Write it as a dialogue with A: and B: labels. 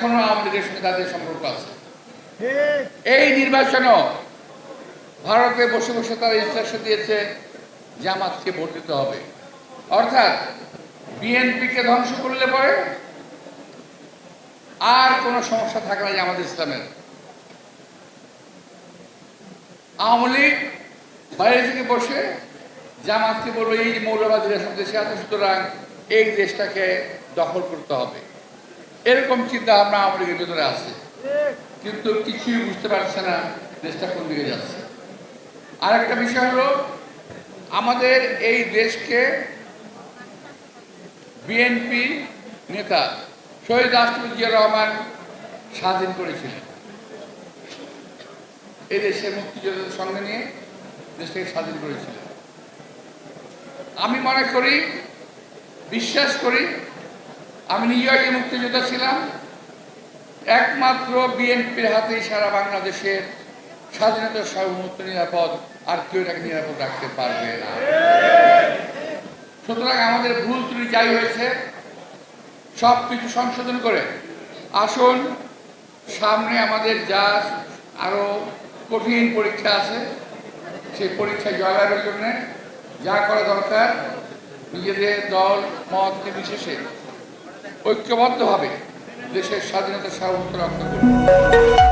A: এখনও আওয়ামী লীগের সঙ্গে তাদের সম্পর্ক আছে। এই নির্বাচনও ভারতে বসে বসে তারা ইনস্ট্রাকশন দিয়েছে জামাতকে ভোট দিতে হবে। অর্থাৎ বিএনপিকে ধ্বংস করলে পরে আর কোনো সমস্যা থাকে না জামাত ইসলামের। আওয়ামী লীগ বাইরে থেকে বসে জামাতকে বলব এই মৌলবাদীরা সব দেশে আছে সুতরাং এই দেশটাকে দখল করতে হবে। এরকম চিন্তা ভাবনা লীগের ভিতরে আছে। কিন্তু কিছুই বুঝতে পারছে না, দেশটা কোন দিকে যাচ্ছে। আর একটা বিষয় হলো, আমাদের এই দেশকে বিএনপি নেতা শহীদ রাষ্ট্রপতি রহমান স্বাধীন করেছিলেন। এই দেশের মুক্তিযোদ্ধাদের সঙ্গে নিয়ে দেশটাকে স্বাধীন করেছিলেন। আমি মনে করি, বিশ্বাস করি আমি নিজেও একজন মুক্তিযোদ্ধা ছিলাম। একমাত্র বিএনপির হাতেই সারা বাংলাদেশের স্বাধীনতা সার্বভৌমত্ব নিরাপদ, আর কেউ এটাকে নিরাপদ রাখতে পারবে না। সুতরাং আমাদের ভুল ত্রুটি যাই হয়েছে সব কিছু সংশোধন করে আসুন, সামনে আমাদের যা আরও কঠিন পরীক্ষা আছে, সেই পরীক্ষায় জয়লাভের জন্য যা করা দরকার, নিজেদের দল, মত, নির্বিশেষে ঐক্যবদ্ধভাবে দেশের স্বাধীনতা সার্বভৌমত্ব রক্ষা